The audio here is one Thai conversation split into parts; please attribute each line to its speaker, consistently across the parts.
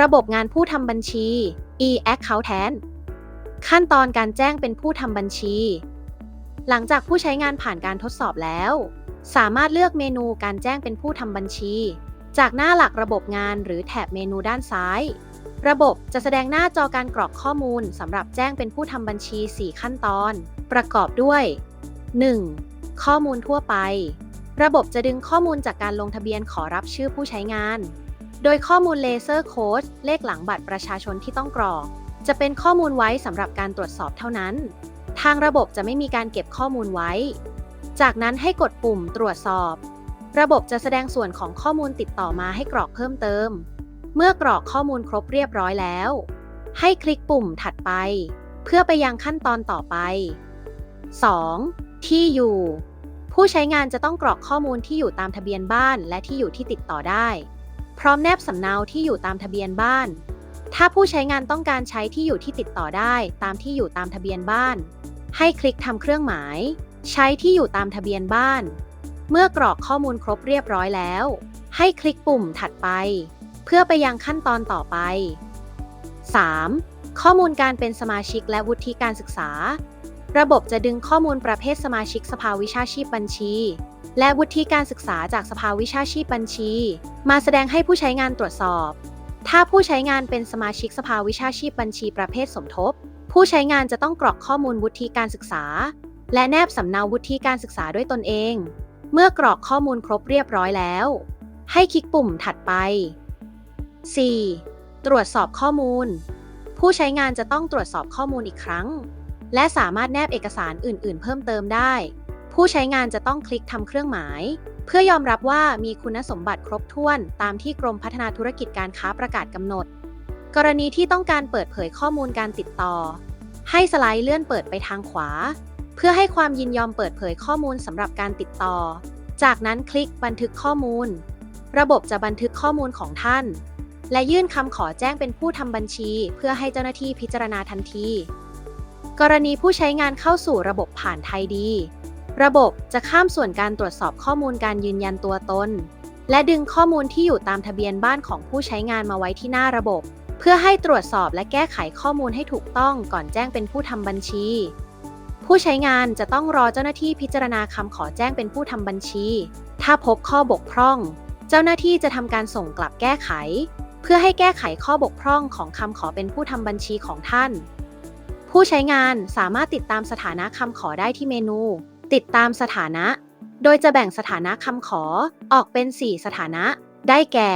Speaker 1: ระบบงานผู้ทำบัญชี e-accountant ขั้นตอนการแจ้งเป็นผู้ทำบัญชี หลังจากผู้ใช้งานผ่านการทดสอบแล้ว สามารถเลือกเมนูการแจ้งเป็นผู้ทำบัญชี จากหน้าหลักระบบงานหรือแถบเมนูด้านซ้าย ระบบจะแสดงหน้าจอการกรอกข้อมูลสำหรับแจ้งเป็นผู้ทำบัญชี 4 ขั้นตอน ประกอบด้วย 1. ข้อมูลทั่วไป ระบบจะดึงข้อมูลจากการลงทะเบียนขอรับชื่อผู้ใช้งาน โดยข้อมูลเลเซอร์โค้ดเลขหลังบัตรประชาชนที่ต้องกรอก จะเป็นข้อมูลไว้สำหรับการตรวจสอบเท่านั้น ทางระบบจะไม่มีการเก็บข้อมูลไว้ จากนั้นให้กดปุ่มตรวจสอบ ระบบจะแสดงส่วนของข้อมูลติดต่อมาให้กรอกเพิ่มเติม เมื่อกรอกข้อมูลครบเรียบร้อยแล้ว ให้คลิกปุ่มถัดไป เพื่อไปยังขั้นตอนต่อไป 2. ที่อยู่ ผู้ใช้งานจะต้องกรอกข้อมูลที่อยู่ตามทะเบียนบ้านและที่อยู่ที่ติดต่อได้ พร้อมแนบสำเนาที่อยู่ตามทะเบียนบ้าน ถ้าผู้ใช้งานต้องการใช้ที่อยู่ที่ติดต่อได้ตามที่อยู่ตามทะเบียนบ้าน ให้คลิกทำเครื่องหมาย ใช้ที่อยู่ตามทะเบียนบ้าน เมื่อกรอกข้อมูลครบเรียบร้อยแล้ว ให้คลิกปุ่มถัดไป เพื่อไปยังขั้นตอนต่อไป 3. ข้อมูลการเป็นสมาชิกและวุฒิการศึกษา ระบบจะดึงข้อมูลประเภทสมาชิกสภาวิชาชีพบัญชี และวุฒิการศึกษาจากสภาวิชาชีพบัญชี มาแสดงให้ผู้ใช้งานตรวจสอบ ถ้าผู้ใช้งานเป็นสมาชิกสภาวิชาชีพบัญชีประเภทสมทบ ผู้ใช้งานจะต้องกรอกข้อมูลวุฒิการศึกษา และแนบสำเนาวุฒิการศึกษาด้วยตนเอง เมื่อกรอกข้อมูลครบเรียบร้อยแล้ว ให้คลิกปุ่มถัดไป 4. ตรวจสอบข้อมูล ผู้ใช้งานจะต้องตรวจสอบข้อมูลอีกครั้ง และสามารถแนบเอกสารอื่น ๆ เพิ่มเติมได้ ผู้ใช้งานจะต้องคลิกทำเครื่องหมาย เพื่อยอมรับว่ามีคุณสมบัติครบถ้วน ตามที่กรมพัฒนาธุรกิจการค้าประกาศกำหนด กรณีที่ต้องการเปิดเผยข้อมูลการติดต่อ ให้สไลด์เลื่อนเปิดไปทางขวา เพื่อให้ความยินยอมเปิดเผยข้อมูลสำหรับการติดต่อ จากนั้นคลิกบันทึกข้อมูล ระบบจะบันทึกข้อมูลของท่าน และยื่นคำขอแจ้งเป็นผู้ทำบัญชี เพื่อให้เจ้าหน้าที่พิจารณาทันที กรณีผู้ใช้งานเข้าสู่ระบบผ่านไทยดี ระบบจะข้ามส่วนการตรวจสอบข้อมูลการยืนยันตัวตน และดึงข้อมูลที่อยู่ตามทะเบียนบ้านของผู้ใช้งานมาไว้ที่หน้าระบบ เพื่อให้ตรวจสอบและแก้ไขข้อมูลให้ถูกต้องก่อนแจ้งเป็นผู้ทำบัญชี ผู้ใช้งานจะต้องรอเจ้าหน้าที่พิจารณาคำขอแจ้งเป็นผู้ทำบัญชี ถ้าพบข้อบกพร่อง เจ้าหน้าที่จะทำการส่งกลับแก้ไข เพื่อให้แก้ไขข้อบกพร่องของคำขอเป็นผู้ทำบัญชีของท่าน ผู้ใช้งานสามารถติดตามสถานะคำขอได้ที่เมนู ติดตามสถานะ โดยจะแบ่งสถานะคำขอออกเป็น 4 สถานะ ได้แก่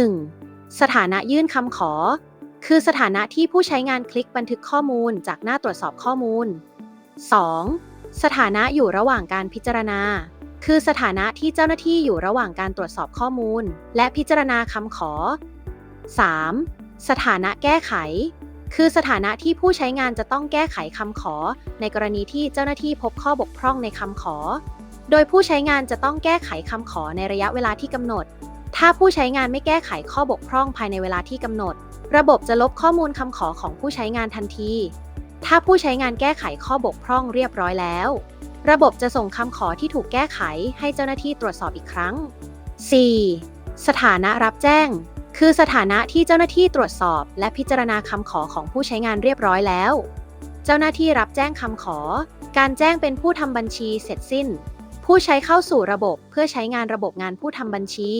Speaker 1: 1. สถานะยื่นคำขอ คือสถานะที่ผู้ใช้งานคลิกบันทึกข้อมูลจากหน้าตรวจสอบข้อมูล 2. สถานะอยู่ระหว่างการพิจารณา คือสถานะที่เจ้าหน้าที่อยู่ระหว่างการตรวจสอบข้อมูล และพิจารณาคำขอ 3. สถานะแก้ไข คือสถานะที่ผู้ใช้งานจะต้องแก้ไขคำขอ ในกรณีที่เจ้าหน้าที่พบข้อบกพร่องในคำขอ โดยผู้ใช้งานจะต้องแก้ไขคำขอในระยะเวลาที่กำหนด ถ้าผู้ใช้งานไม่แก้ไขข้อบกพร่องภายในเวลาที่กำหนด ระบบจะลบข้อมูลคำขอของผู้ใช้งานทันที ถ้าผู้ใช้งานแก้ไขข้อบกพร่องเรียบร้อยแล้ว ระบบจะส่งคำขอที่ถูกแก้ไขให้เจ้าหน้าที่ตรวจสอบอีกครั้ง 4. สถานะรับแจ้ง คือสถานะที่เจ้าหน้าที่ตรวจสอบ และพิจารณาคำขอของผู้ใช้งานเรียบร้อยแล้ว เจ้าหน้าที่รับแจ้งคำขอ การแจ้งเป็นผู้ทำบัญชีเสร็จสิ้น ผู้ใช้เข้าสู่ระบบเพื่อใช้งานระบบงานผู้ทำบัญชี